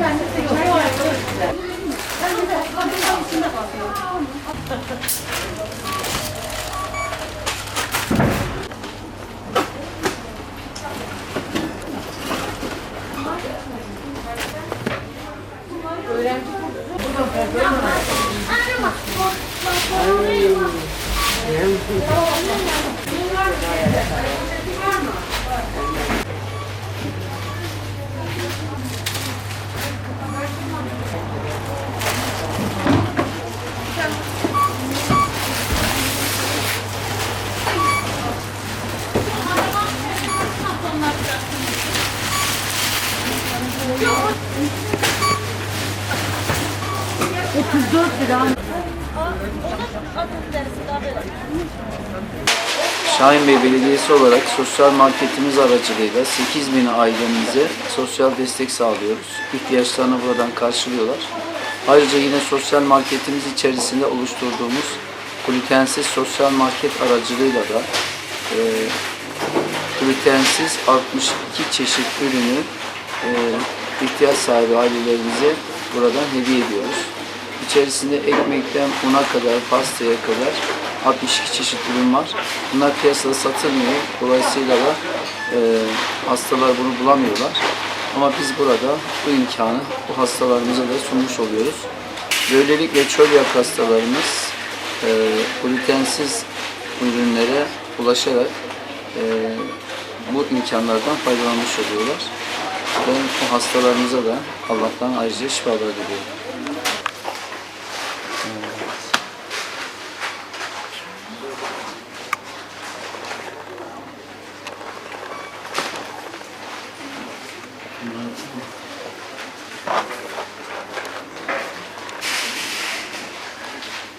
Öğrenci Şahin Bey Belediyesi olarak sosyal marketimiz aracılığıyla 8 bin ailemize sosyal destek sağlıyoruz. İhtiyaçlarını buradan karşılıyorlar. Ayrıca yine sosyal marketimiz içerisinde oluşturduğumuz glutensiz sosyal market aracılığıyla da e, glutensiz 62 çeşit ürünü e, ihtiyaç sahibi ailelerimize buradan hediye ediyoruz. İçerisinde ekmekten una kadar, pastaya kadar 62 çeşit ürün var. Bunlar piyasada satılmıyor. Dolayısıyla da e, hastalar bunu bulamıyorlar. Ama biz burada bu imkanı bu hastalarımıza da sunmuş oluyoruz. Böylelikle çölyak hastalarımız e, glutensiz ürünlere ulaşarak e, bu imkanlardan faydalanmış oluyorlar. Ben bu hastalarımıza da Allah'tan ayrıca şifalar diliyorum.